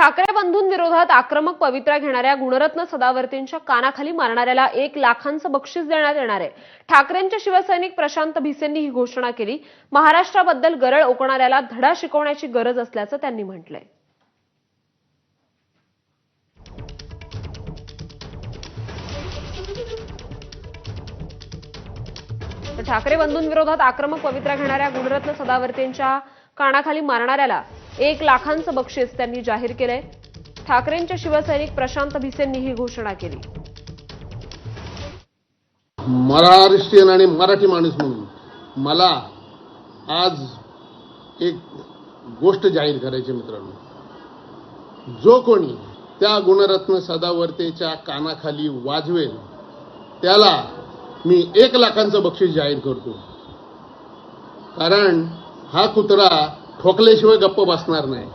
ठाकरे बंधूंविरोधात आक्रमक पवित्रा घेणाऱ्या गुणरत्न सदावर्तींच्या कानाखाली मारणाऱ्याला एक लाखांचं बक्षीस देण्यात येणार आहे. ठाकरेंचे शिवसैनिक प्रशांत भिसेंनी ही घोषणा केली. महाराष्ट्राबद्दल गरळ ओकणाऱ्याला धडा शिकवण्याची गरज असल्याचं त्यांनी म्हटलंय. ठाकरे बंधूंविरोधात आक्रमक पवित्रा घेणाऱ्या गुणरत्न सदावर्तींच्या कानाखाली मारणाऱ्याला एक लाखांचं बक्षीस त्यांनी जाहीर केलंय. ठाकरेंचे शिवसैनिक प्रशांत भिसेंनी ही घोषणा केली. महाराष्ट्रीयन आणि मराठी माणूस म्हणून मला आज एक गोष्ट जाहीर करायची मित्रांनो. जो कोणी त्या गुणरत्न सदावर्तेच्या कानाखाली वाजवेल त्याला मी एक लाखांचं बक्षीस जाहीर करतो. कारण हा कुत्रा ठोकल्याशिवाय गप्प बसणार नाही.